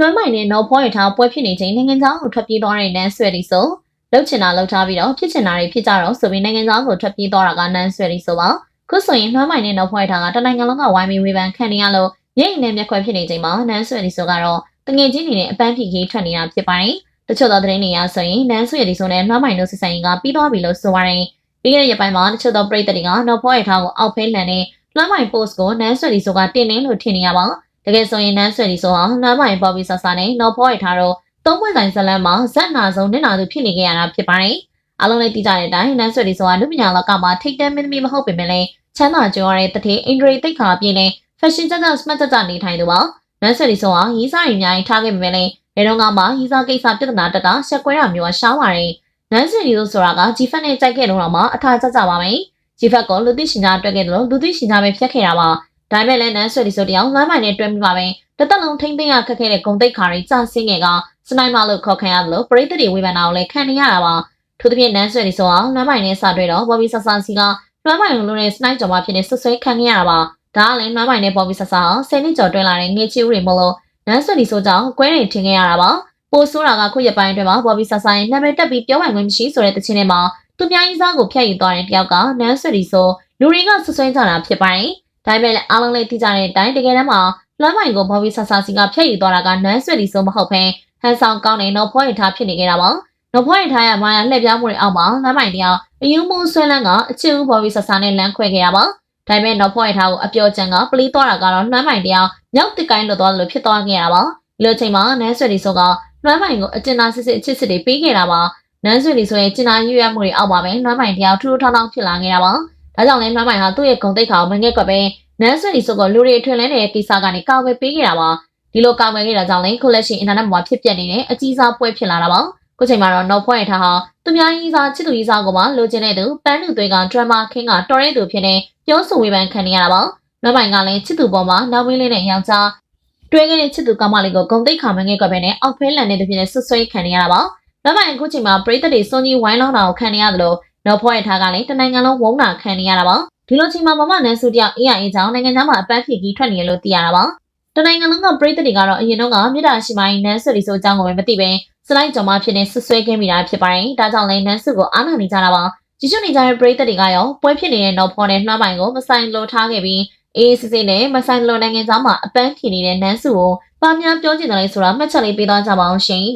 လွှမ်းမိုင်နဲ့နော်ဖောရထားပွဲဖြစ်နေချိန်နိုင်ငံသားကိုထွက်ပြေးသွားတဲ့နန်းဆွဲရီဆိုလှုပ်ချင်တာလှုပ်ထားပြီးတော့ဖြစ်ချင်တာတွေဖြစ်ကြတော့ဆိုပြီးနိုင်ငံသားကိုထွက်ပြေးသွားတာကနန်းဆွဲရီဆိုပါခုဆိုရင်လွှမ်းမိုင်နဲ့နော်ဖောရထားကတနိုင်ငံလုံးကဝိုင်းပြီးဝေဖန်ခံနေရလို့ရိတ်နေမျက်ခွက်ဖြစ်နေချိန်မှာနန်းဆွဲရီဆိုကတော့တငယ်ချင်းတွေနဲ့အပန်းဖြေကြီးထွက်နေတာဖြစ်ပါတယ်တချို့သောသတင်းတွေအရဆိုရင်နန်းဆွဲရီဆိုနဲ့လွှမ်းမိုင်တို့ဆက်ဆံရေးကပြီးသွားပြီလို့ဆိုပါတယ်ပြီးခဲ့တဲ့ရက်ပိုင်းမှာတချို့သောပြည်သက်တွေကနော်ဖောရထားကိုအောက်ဖဲလန်နဲ့လွှမ်းမိုင် post ကိုနန်းဆွဲရီဆိုကတင်နေလို့ထင်နေရပါ တကယ်ဆိုရင်နန်းဆွေဒီဆိုဟာနမ်းမိုင်ပေါ်ပြီးဆဆာနဲ့နော်ဖောရထားတော့သုံးပွင့်ဆိုင်ဇလန်မှာဇက်နာဆုံးနစ်နာသူဖြစ်နေကြရတာဖြစ်ပါတယ်။အားလုံးလည်းသိကြတဲ့အတိုင်းနန်းဆွေဒီဆိုဟာလူပညာလောကမှာထိတ်တန်းမင်းသမီးမဟုတ်ပေမဲ့လည်းချမ်းသာကြွယ်ရတဲ့တတိအင်ဒရီတိတ်ခါပြည့်နဲ့ fashion ကြကြ smart ကြကြနေထိုင်သူပါ။နန်းဆွေဒီဆိုဟာရီးစားရီအများကြီးထားခဲ့ပေမဲ့လည်းဘယ်တော့မှရီးစားကိစ္စပြဿနာတက်တာရှက်ကွဲတာမျိုးရှားပါတယ်။နန်းဆွေဒီဆိုဆိုတာကဂျီဖက်နဲ့ကြိုက်ခဲ့လို့တော့မှအထာကြကြပါမယ်။ဂျီဖက်ကလူသိရှင်ကြားတွေ့ခဲ့တယ်လို့လူသိရှင်ကြားပဲဖြတ်ခဲ့တာပါ။ ဒါပေမဲ့လည်းနန်းဆွေဒီဆိုတယောက်လမ်းမိုင်နဲ့တွဲမိပါပဲတသက်လုံးထိမ့်သိမ်းရခက်ခဲတဲ့ဂုံတိတ်ခါတွေကြာဆင်းငယ်ကစနိုက်မာလို့ခေါ်ခံရတယ်လို့ပရိသတ်တွေဝေဖန်တာကိုလည်းခံနေရတာပါထို့သဖြင့်နန်းဆွေတွေဆိုအောင်လွမ်းမိုင်နဲ့စတွေ့တော့ဘော်ဘီဆဆာစီကလွမ်းမိုင်လိုတဲ့စနိုက်ကြော်မဖြစ်နေဆွဆွဲခံနေရတာပါဒါကလည်းလွမ်းမိုင်နဲ့ဘော်ဘီဆဆာအောင်ဆယ်နှစ်ကျော်တွဲလာတဲ့ငေချီဦးတွေမလို့နန်းဆွေတွေဆိုကြောင်းကွဲနေထင်ခဲ့ရတာပါပိုဆိုးတာကခုရပိုင်းအတွင်းမှာဘော်ဘီဆဆာရဲ့နာမည်တက်ပြီးပြောပိုင်ခွင့်မရှိဆိုတဲ့တခြင်းထဲမှာသူများကြီးစားကိုဖျက်ယူသွားတဲ့တယောက်ကနန်းဆွေတွေဆိုလူတွေကဆွဆွဲကြတာဖြစ်ပါတယ် ဒါပေမဲ့လည်းအားလုံးလည်းသိကြတဲ့အတိုင်းတကယ်တမ်းမှာလွမ်းမိုင်ကိုဘော်ဘီဆာဆာစီကဖျက်ယူသွားတာကနန်းဆွေဒီဆိုမဟုတ်ဘဲဟန်ဆောင်ကောင်းတဲ့နော်ဖွေးရထားဖြစ်နေခဲ့တာပါနော်ဖွေးရထားရမာယာလှည့်ပြားမှုတွေအောက်မှာလွမ်းမိုင်တယောက်အယူမှုဆွဲလန်းကအချစ်ဦးဘော်ဘီဆာဆာနဲ့လမ်းခွဲခဲ့တာပါဒါပေမဲ့နော်ဖွေးရထားကိုအပျော်ချံကပလီသွားတာကတော့လွမ်းမိုင်တယောက်မြောက်တစ်ကိုင်းလွတ်သွားလို့ဖြစ်သွားခဲ့ရတာပါဒီလိုချိန်မှာနန်းဆွေဒီဆိုကလွမ်းမိုင်ကိုအကျဉ်းသားစစ်စစ်အချစ်စစ်တွေပေးခဲ့တာပါနန်းဆွေဒီဆိုရဲ့ကျဉ်းသားရွရွမှုတွေအောက်မှာပဲလွမ်းမိုင်တယောက်ထူးထူးထောင်းထောင်းဖြစ်လာခဲ့တာပါ ဒါကြောင့်လဲလွမ်းမိုင်ဟာသူ့ရဲ့ဂုံတိတ်ခါကိုမငဲ့ကွက်ပဲနန်းဆွေဒီဆိုကလူတွေထွင်လဲနေတဲ့ကိစ္စကနေကာကွယ်ပေးခဲ့တာပါဒီလိုကာကွယ်ခဲ့တာကြောင့်လည်းခုလက်ရှိအင်တာနက်ပေါ်မှာဖြစ်ပျက်နေတဲ့အကြီးစားပွဲဖြစ်လာတာပါခုချိန်မှာတော့နောက်ဖွဲ့ရထားဟာသူများကြီးစားချစ်သူကြီးစားကိုမှလိုချင်တဲ့သူပန်းသူသွေးကဒရမာခင်းကတော်တဲ့သူဖြစ်နေပြောဆိုဝေဖန်ခံနေရတာပါနောက်ပိုင်းကလည်းချစ်သူပေါ်မှာနောက်ဝင်းလေးနဲ့ယောက်ျားတွဲခဲ့တဲ့ချစ်သူကောင်မလေးကိုဂုံတိတ်ခါမငဲ့ကွက်ပဲနဲ့အောက်ဖဲလန်တဲ့သူဖြစ်နေဆွဆွဲခံနေရတာပါနောက်ပိုင်းအခုချိန်မှာပရိသတ်တွေစွန်ကြီးဝိုင်းလောင်းတာကိုခံနေရတယ်လို့ နောက်ဖွဲ့ရထားကလည်းတနိုင်ငံလုံးဝုန်းတာခံနေရတာပါဒီလိုချိန်မှာမမနန်းစုတယောက်အေးရအေးချောင်းနိုင်ငံသားမှာအပန်းဖြေကြီးထွက်နေရလို့သိရတာပါတနိုင်ငံလုံးကပရိသတ်တွေကတော့အရင်တော့ကမြေတားရှိမိုင်းနန်းစုလီဆိုအကြောင်းကိုပဲမသိပဲစလိုက်ကြော်မှဖြစ်နေဆွဆွဲခဲ့မိတာဖြစ်ပါတယ်ဒါကြောင့်လည်းနန်းစုကိုအားနာနေကြတာပါကြည့်ရှုနေကြတဲ့ပရိသတ်တွေကရောပွဲဖြစ်နေတဲ့နောက်ဖော်နဲ့နှွှမ်းပိုင်ကိုမဆိုင်လိုထားခဲ့ပြီးအေးစစ်စစ်နဲ့မဆိုင်လိုနိုင်ငံသားမှာအပန်းဖြေနေတဲ့နန်းစုကိုပါများပြောချင်တယ်လေဆိုတာမှတ်ချက်လေးပေးသွားကြပါအောင်ရှင်